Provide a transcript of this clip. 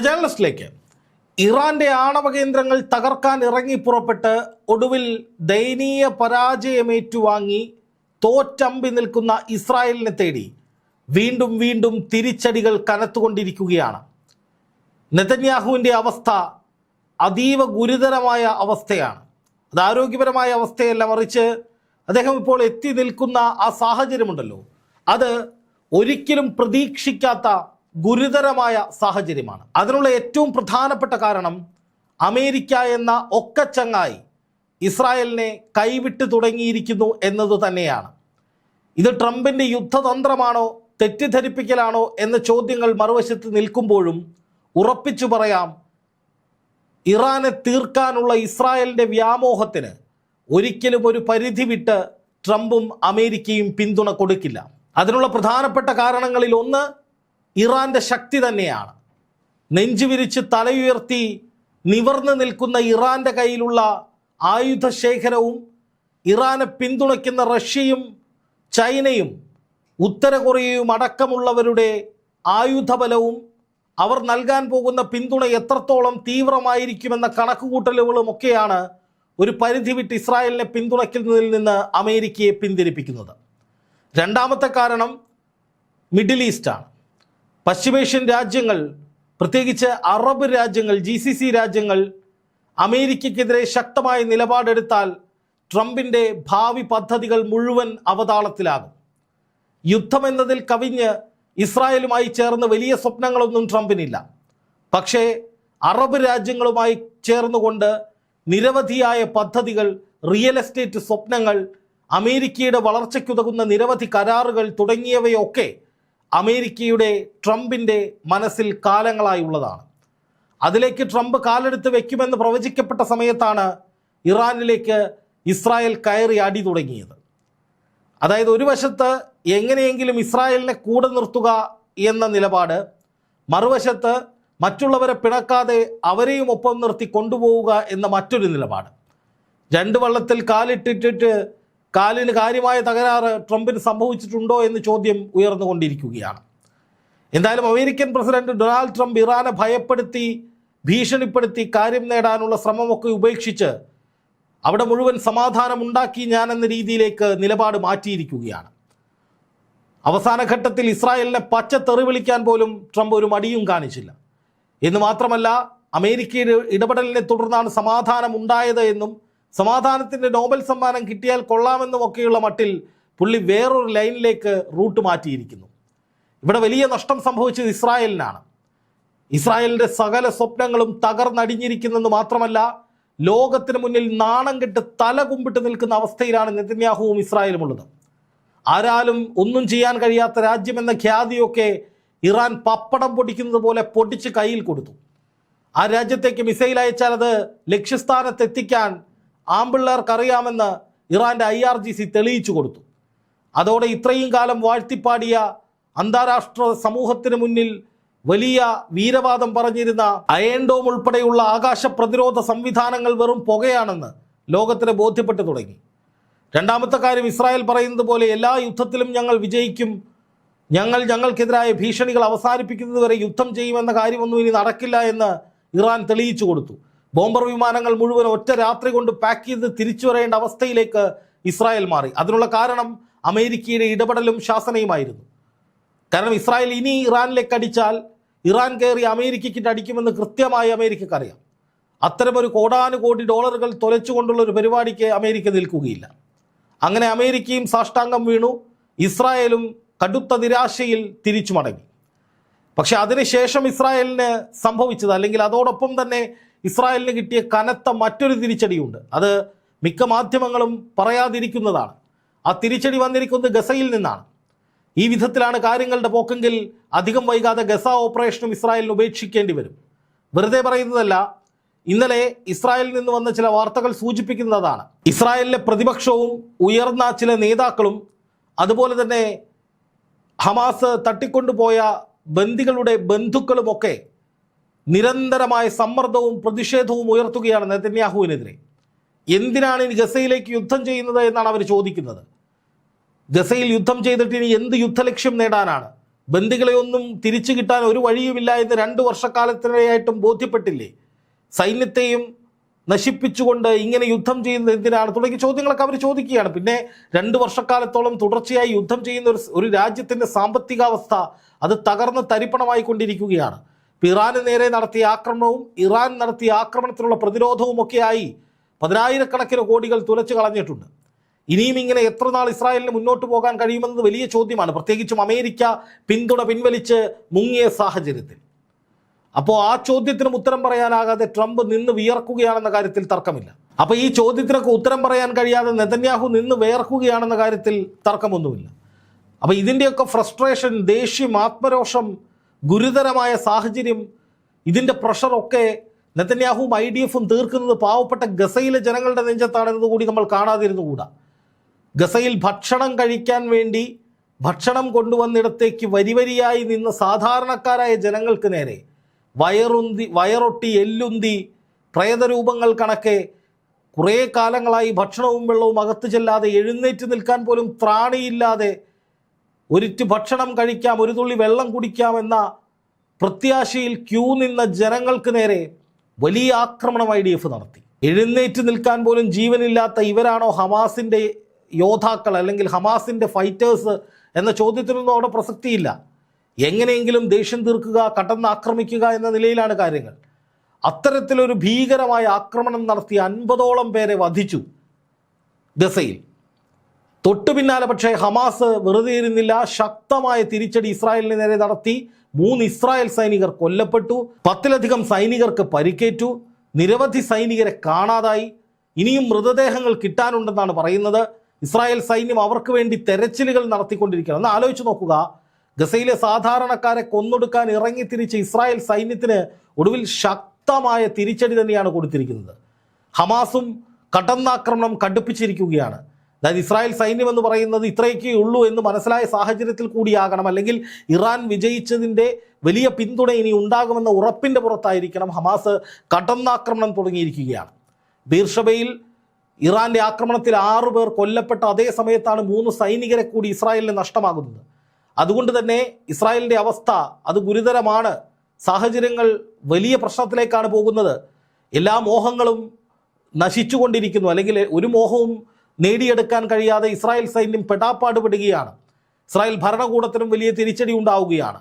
ജേർണലിസ്റ്റിലേക്ക് ഇറാന്റെ ആണവ കേന്ദ്രങ്ങൾ തകർക്കാൻ ഇറങ്ങി പുറപ്പെട്ട് ഒടുവിൽ ദയനീയ പരാജയമേറ്റുവാങ്ങി തോറ്റമ്പി നിൽക്കുന്ന ഇസ്രായേലിനെ തേടി വീണ്ടും വീണ്ടും തിരിച്ചടികൾ കനത്തുകൊണ്ടിരിക്കുകയാണ്. നെതന്യാഹുവിന്റെ അവസ്ഥ അതീവ ഗുരുതരമായ അവസ്ഥയാണ്. അത് ആരോഗ്യപരമായ അവസ്ഥയല്ല മറിച്ച് അദ്ദേഹം ഇപ്പോൾ എത്തി നിൽക്കുന്ന ആ സാഹചര്യമുണ്ടല്ലോ. അത് ഒരിക്കലും പ്രതീക്ഷിക്കാത്ത ഗുരുതരമായ സാഹചര്യമാണ്. അതിനുള്ള ഏറ്റവും പ്രധാനപ്പെട്ട കാരണം അമേരിക്ക എന്ന ഒക്കച്ചങ്ങായി ഇസ്രായേലിനെ കൈവിട്ട് തുടങ്ങിയിരിക്കുന്നു എന്നത് തന്നെയാണ്. ഇത് ട്രംപിന്റെ യുദ്ധതന്ത്രമാണോ തെറ്റിദ്ധരിപ്പിക്കലാണോ എന്ന ചോദ്യങ്ങൾ മറുവശത്ത് നിൽക്കുമ്പോഴും ഉറപ്പിച്ചു പറയാം ഇറാനെ തീർക്കാനുള്ള ഇസ്രായേലിന്റെ വ്യാമോഹത്തിന് ഒരിക്കലും ഒരു പരിധി വിട്ട് ട്രംപും അമേരിക്കയും പിന്തുണ കൊടുക്കില്ല. അതിനുള്ള പ്രധാനപ്പെട്ട കാരണങ്ങളിൽ ഒന്ന് ഇറാന്റെ ശക്തി തന്നെയാണ്. നെഞ്ചുവിരിച്ച് തലയുയർത്തി നിവർന്നു നിൽക്കുന്ന ഇറാന്റെ കയ്യിലുള്ള ആയുധശേഖരവും ഇറാനെ പിന്തുണയ്ക്കുന്ന റഷ്യയും ചൈനയും ഉത്തര കൊറിയയും അടക്കമുള്ളവരുടെ ആയുധബലവും അവർ നൽകാൻ പോകുന്ന പിന്തുണ എത്രത്തോളം തീവ്രമായിരിക്കുമെന്ന കണക്കുകൂട്ടലുകളും ഒക്കെയാണ് ഒരു പരിധി വിട്ട് ഇസ്രായേലിനെ പിന്തുണയ്ക്കുന്നതിൽ നിന്ന് അമേരിക്കയെ പിന്തിരിപ്പിക്കുന്നത്. രണ്ടാമത്തെ കാരണം മിഡിൽ ഈസ്റ്റാണ്. പശ്ചിമേഷ്യൻ രാജ്യങ്ങൾ പ്രത്യേകിച്ച് അറബ് രാജ്യങ്ങൾ ജി സി സി രാജ്യങ്ങൾ അമേരിക്കയ്ക്കെതിരെ ശക്തമായ നിലപാടെടുത്താൽ ട്രംപിന്റെ ഭാവി പദ്ധതികൾ മുഴുവൻ അവതാളത്തിലാകും. യുദ്ധമെന്നതിൽ കവിഞ്ഞ് ഇസ്രായേലുമായി ചേർന്ന് വലിയ സ്വപ്നങ്ങളൊന്നും ട്രംപിനില്ല. പക്ഷേ അറബ് രാജ്യങ്ങളുമായി ചേർന്നുകൊണ്ട് നിരവധിയായ പദ്ധതികൾ റിയൽ എസ്റ്റേറ്റ് സ്വപ്നങ്ങൾ അമേരിക്കയുടെ വളർച്ചയ്ക്കുതകുന്ന നിരവധി കരാറുകൾ തുടങ്ങിയവയൊക്കെ അമേരിക്കയുടെ ട്രംപിന്റെ മനസ്സിൽ കാലങ്ങളായി ഉള്ളതാണ്. അതിലേക്ക് ട്രംപ് കാലെടുത്ത് വെക്കുമെന്ന് പ്രവചിക്കപ്പെട്ട സമയത്താണ് ഇറാനിലേക്ക് ഇസ്രായേൽ കയറി അടി തുടങ്ങിയത്. അതായത് ഒരു വശത്ത് എങ്ങനെയെങ്കിലും ഇസ്രായേലിനെ കൂടെ നിർത്തുക എന്ന നിലപാട് മറുവശത്ത് മറ്റുള്ളവരെ പിണക്കാതെ അവരെയും ഒപ്പം നിർത്തി കൊണ്ടുപോവുക എന്ന മറ്റൊരു നിലപാട്. രണ്ട് വള്ളത്തിൽ കാലിട്ടിട്ടിട്ട് കാലിന് കാര്യമായ തകരാറ് ട്രംപിന് സംഭവിച്ചിട്ടുണ്ടോ എന്ന് ചോദ്യം ഉയർന്നുകൊണ്ടിരിക്കുകയാണ്. എന്തായാലും അമേരിക്കൻ പ്രസിഡന്റ് ഡൊണാൾഡ് ട്രംപ് ഇറാനെ ഭയപ്പെടുത്തി ഭീഷണിപ്പെടുത്തി കാര്യം നേടാനുള്ള ശ്രമമൊക്കെ ഉപേക്ഷിച്ച് അവിടെ മുഴുവൻ സമാധാനം ഉണ്ടാക്കി ഞാൻ എന്ന രീതിയിലേക്ക് നിലപാട് മാറ്റിയിരിക്കുകയാണ്. അവസാന ഘട്ടത്തിൽ ഇസ്രായേലിനെ പച്ച തെറി വിളിക്കാൻ പോലും ട്രംപ് ഒരു മടിയും കാണിച്ചില്ല. എന്ന് മാത്രമല്ല അമേരിക്കയുടെ ഇടപെടലിനെ തുടർന്നാണ് സമാധാനം ഉണ്ടായത് എന്നും സമാധാനത്തിന്റെ നോബൽ സമ്മാനം കിട്ടിയാൽ കൊള്ളാമെന്നും ഒക്കെയുള്ള മട്ടിൽ പുള്ളി വേറൊരു ലൈനിലേക്ക് റൂട്ട് മാറ്റിയിരിക്കുന്നു. ഇവിടെ വലിയ നഷ്ടം സംഭവിച്ചത് ഇസ്രായേലിനാണ്. ഇസ്രായേലിന്റെ സകല സ്വപ്നങ്ങളും തകർന്നടിഞ്ഞിരിക്കുന്നെന്ന് മാത്രമല്ല ലോകത്തിന് മുന്നിൽ നാണം കെട്ട് തല കുമ്പിട്ട് നിൽക്കുന്ന അവസ്ഥയിലാണ് നെതന്യാഹുവും ഇസ്രായേലും ഉള്ളത് ആരാലും ഒന്നും ചെയ്യാൻ കഴിയാത്ത രാജ്യമെന്ന ഖ്യാതിയൊക്കെ ഇറാൻ പപ്പടം പൊടിക്കുന്നത് പോലെ പൊടിച്ച് കയ്യിൽ കൊടുത്തു. ആ രാജ്യത്തേക്ക് മിസൈൽ അയച്ചാൽ അത് ലക്ഷ്യസ്ഥാനത്തെത്തിക്കാൻ ആമ്പിള്ളേർക്കറിയാമെന്ന് ഇറാന്റെ ഐ ആർ ജി സി തെളിയിച്ചു കൊടുത്തു. അതോടെ ഇത്രയും കാലം വാഴ്ത്തിപ്പാടിയ അന്താരാഷ്ട്ര സമൂഹത്തിന് മുന്നിൽ വലിയ വീരവാദം പറഞ്ഞിരുന്ന അയൻഡോം ഉൾപ്പെടെയുള്ള ആകാശ പ്രതിരോധ സംവിധാനങ്ങൾ വെറും പുകയാണെന്ന് ലോകത്തിന് ബോധ്യപ്പെട്ടു തുടങ്ങി. രണ്ടാമത്തെ കാര്യം ഇസ്രായേൽ പറയുന്നത് പോലെ എല്ലാ യുദ്ധത്തിലും ഞങ്ങൾ വിജയിക്കും. ഞങ്ങൾ ഞങ്ങൾക്കെതിരായ ഭീഷണികൾ അവസാനിപ്പിക്കുന്നതുവരെ യുദ്ധം ചെയ്യുമെന്ന കാര്യമൊന്നും ഇനി നടക്കില്ല എന്ന് ഇറാൻ തെളിയിച്ചു കൊടുത്തു. ബോംബർ വിമാനങ്ങൾ മുഴുവൻ ഒറ്റ രാത്രി കൊണ്ട് പാക്ക് ചെയ്ത് തിരിച്ചു വരേണ്ട അവസ്ഥയിലേക്ക് ഇസ്രായേൽ മാറി. അതിനുള്ള കാരണം അമേരിക്കയുടെ ഇടപെടലും ശാസനയുമായിരുന്നു. കാരണം ഇസ്രായേൽ ഇനി ഇറാനിലേക്ക് അടിച്ചാൽ ഇറാൻ കയറി അമേരിക്കയ്ക്ക് അടിക്കുമെന്ന് കൃത്യമായി അമേരിക്കക്കറിയാം. അത്തരമൊരു കോടാനുകോടി ഡോളറുകൾ തുലച്ചുകൊണ്ടുള്ള ഒരു പരിപാടിക്ക് അമേരിക്ക നിൽക്കുകയില്ല. അങ്ങനെ അമേരിക്കയും സാഷ്ടാംഗം വീണു. ഇസ്രായേലും കടുത്ത നിരാശയിൽ തിരിച്ചു മടങ്ങി. പക്ഷെ അതിനുശേഷം ഇസ്രായേലിന് സംഭവിച്ചത് അല്ലെങ്കിൽ അതോടൊപ്പം തന്നെ ഇസ്രായേലിന് കിട്ടിയ കനത്ത മറ്റൊരു തിരിച്ചടിയുണ്ട്. അത് മിക്ക മാധ്യമങ്ങളും പറയാതിരിക്കുന്നതാണ്. ആ തിരിച്ചടി വന്നിരിക്കുന്നത് ഗസയിൽ നിന്നാണ്. ഈ വിധത്തിലാണ് കാര്യങ്ങളുടെ പോക്കെങ്കിൽ അധികം വൈകാതെ ഗസ ഓപ്പറേഷനും ഇസ്രായേലിന് ഉപേക്ഷിക്കേണ്ടി വരും. വെറുതെ പറയുന്നതല്ല ഇന്നലെ ഇസ്രായേലിൽ നിന്ന് വന്ന ചില വാർത്തകൾ സൂചിപ്പിക്കുന്നതാണ്. ഇസ്രായേലിലെ പ്രതിപക്ഷവും ഉയർന്ന ചില നേതാക്കളും അതുപോലെ തന്നെ ഹമാസ് തട്ടിക്കൊണ്ടുപോയ ബന്ദികളുടെ ബന്ധുക്കളുമൊക്കെ നിരന്തരമായ സമ്മർദ്ദവും പ്രതിഷേധവും ഉയർത്തുകയാണ് നെതന്യാഹുവിനെതിരെ. എന്തിനാണ് ഇനി ഗസയിലേക്ക് യുദ്ധം ചെയ്യുന്നത് എന്നാണ് അവർ ചോദിക്കുന്നത്. ഗസയിൽ യുദ്ധം ചെയ്തിട്ട് ഇനി എന്ത് യുദ്ധലക്ഷ്യം നേടാനാണ്? ബന്ദികളെ ഒന്നും തിരിച്ചു കിട്ടാൻ ഒരു വഴിയുമില്ല എന്ന് രണ്ട് വർഷക്കാലത്തിനിടെയായിട്ടും ബോധ്യപ്പെട്ടില്ലേ? സൈന്യത്തെയും നശിപ്പിച്ചുകൊണ്ട് ഇങ്ങനെ യുദ്ധം ചെയ്യുന്നത് എന്തിനാണ്? തുടങ്ങിയ ചോദ്യങ്ങളൊക്കെ അവർ ചോദിക്കുകയാണ്. പിന്നെ രണ്ട് വർഷക്കാലത്തോളം തുടർച്ചയായി യുദ്ധം ചെയ്യുന്ന ഒരു ഒരു രാജ്യത്തിന്റെ സാമ്പത്തികാവസ്ഥ അത് തകർന്ന് തരിപ്പണമായി കൊണ്ടിരിക്കുകയാണ് ഇറാന് നേരെ നടത്തിയ ആക്രമണവും ഇറാൻ നടത്തിയ ആക്രമണത്തിനുള്ള പ്രതിരോധവും ഒക്കെയായി പതിനായിരക്കണക്കിന് കോടികൾ തുലച്ചു കളഞ്ഞിട്ടുണ്ട്. ഇനിയും ഇങ്ങനെ എത്ര നാൾ ഇസ്രായേലിന് മുന്നോട്ട് പോകാൻ കഴിയുമെന്നത് വലിയ ചോദ്യമാണ്. പ്രത്യേകിച്ചും അമേരിക്ക പിന്തുണ പിൻവലിച്ച് മുങ്ങിയ സാഹചര്യത്തിൽ. അപ്പോൾ ആ ചോദ്യത്തിനും ഉത്തരം പറയാനാകാതെ ട്രംപ് നിന്ന് വിയർക്കുകയാണെന്ന കാര്യത്തിൽ തർക്കമില്ല. അപ്പോൾ ഈ ചോദ്യത്തിനൊക്കെ ഉത്തരം പറയാൻ കഴിയാതെ നെതന്യാഹു നിന്ന് വിയർക്കുകയാണെന്ന കാര്യത്തിൽ തർക്കമൊന്നുമില്ല. അപ്പോൾ ഇതിന്റെയൊക്കെ ഫ്രസ്ട്രേഷൻ ദേഷ്യം ആത്മരോഷം ഗുരുതരമായ സാഹചര്യം ഇതിന്റെ പ്രഷറൊക്കെ നെതന്യാഹുവും ഐ ഡി എഫും തീർക്കുന്നത് പാവപ്പെട്ട ഗസയിലെ ജനങ്ങളുടെ നെഞ്ചത്താണെന്നത് കൂടി നമ്മൾ കാണാതിരുന്നുകൂടാ. ഗസയിൽ ഭക്ഷണം കഴിക്കാൻ വേണ്ടി ഭക്ഷണം കൊണ്ടുവന്നിടത്തേക്ക് വരിവരിയായി നിന്ന സാധാരണക്കാരായ ജനങ്ങൾക്ക് നേരെ വയറുന്തി വയറൊട്ടി എല്ലുന്തി പ്രേതരൂപങ്ങൾ കണക്കെ കുറേ കാലങ്ങളായി ഭക്ഷണവും വെള്ളവും അകത്തു ചെല്ലാതെ എഴുന്നേറ്റ് നിൽക്കാൻ പോലും ത്രാണിയില്ലാതെ ഒരിറ്റ് ഭക്ഷണം കഴിക്കാം ഒരു തുള്ളി വെള്ളം കുടിക്കാം എന്ന പ്രത്യാശയിൽ ക്യൂ നിന്ന ജനങ്ങൾക്ക് നേരെ വലിയ ആക്രമണം ഐ ഡി എഫ് നടത്തി. എഴുന്നേറ്റ് നിൽക്കാൻ പോലും ജീവനില്ലാത്ത ഇവരാണോ ഹമാസിന്റെ യോദ്ധാക്കൾ അല്ലെങ്കിൽ ഹമാസിന്റെ ഫൈറ്റേഴ്സ് എന്ന ചോദ്യത്തിനൊന്നും അവിടെ പ്രസക്തിയില്ല. എങ്ങനെയെങ്കിലും ദേഷ്യം തീർക്കുക കടന്ന് ആക്രമിക്കുക എന്ന നിലയിലാണ് കാര്യങ്ങൾ. അത്തരത്തിലൊരു ഭീകരമായ ആക്രമണം നടത്തി അൻപതോളം പേരെ വധിച്ചു ഗസയിൽ. തൊട്ടു പിന്നാലെ പക്ഷേ ഹമാസ് വെറുതെ ഇരുന്നില്ല. ശക്തമായ തിരിച്ചടി ഇസ്രായേലിന് നേരെ നടത്തി. മൂന്ന് ഇസ്രായേൽ സൈനികർ കൊല്ലപ്പെട്ടു. പത്തിലധികം സൈനികർക്ക് പരിക്കേറ്റു. നിരവധി സൈനികരെ കാണാതായി. ഇനിയും മൃതദേഹങ്ങൾ കിട്ടാനുണ്ടെന്നാണ് പറയുന്നത്. ഇസ്രായേൽ സൈന്യം അവർക്ക് വേണ്ടി തെരച്ചിലുകൾ നടത്തിക്കൊണ്ടിരിക്കുകയാണ്. ഒന്ന് ആലോചിച്ച് നോക്കുക. ഗസയിലെ സാധാരണക്കാരെ കൊന്നൊടുക്കാൻ ഇറങ്ങി ഇറങ്ങിത്തിരിച്ച ഇസ്രായേൽ സൈന്യത്തിന് ഒടുവിൽ ശക്തമായ തിരിച്ചടി തന്നെയാണ് കൊടുത്തിരിക്കുന്നത്. ഹമാസും കടന്നാക്രമണം കടുപ്പിച്ചിരിക്കുകയാണ്. അതായത് ഇസ്രായേൽ സൈന്യം എന്ന് പറയുന്നത് ഇത്രയൊക്കെ ഉള്ളൂ എന്ന് മനസ്സിലായ സാഹചര്യത്തിൽ കൂടിയാകണം. അല്ലെങ്കിൽ ഇറാൻ വിജയിച്ചതിന്റെ വലിയ പിന്തുണ ഇനി ഉണ്ടാകുമെന്ന ഉറപ്പിന്റെ പുറത്തായിരിക്കണം. ഹമാസ് കടന്നാക്രമണം തുടങ്ങിയിരിക്കുകയാണ്. ബീർഷബയിൽ ഇറാന്റെ ആക്രമണത്തിൽ ആറു പേർ കൊല്ലപ്പെട്ട അതേ സമയത്താണ് മൂന്ന് സൈനികരെ കൂടി ഇസ്രായേലിന് നഷ്ടമാകുന്നത്. അതുകൊണ്ട് തന്നെ ഇസ്രായേലിന്റെ അവസ്ഥ അത് ഗുരുതരമാണ്. സാഹചര്യങ്ങൾ വലിയ പ്രശ്നത്തിലേക്കാണ് പോകുന്നത്. എല്ലാ മോഹങ്ങളും നശിച്ചുകൊണ്ടിരിക്കുന്നു. അല്ലെങ്കിൽ ഒരു മോഹവും നേടിയെടുക്കാൻ കഴിയാതെ ഇസ്രായേൽ സൈന്യം പെടാപ്പാടുപെടുകയാണ്. ഇസ്രായേൽ ഭരണകൂടത്തിനും വലിയ തിരിച്ചടി ഉണ്ടാവുകയാണ്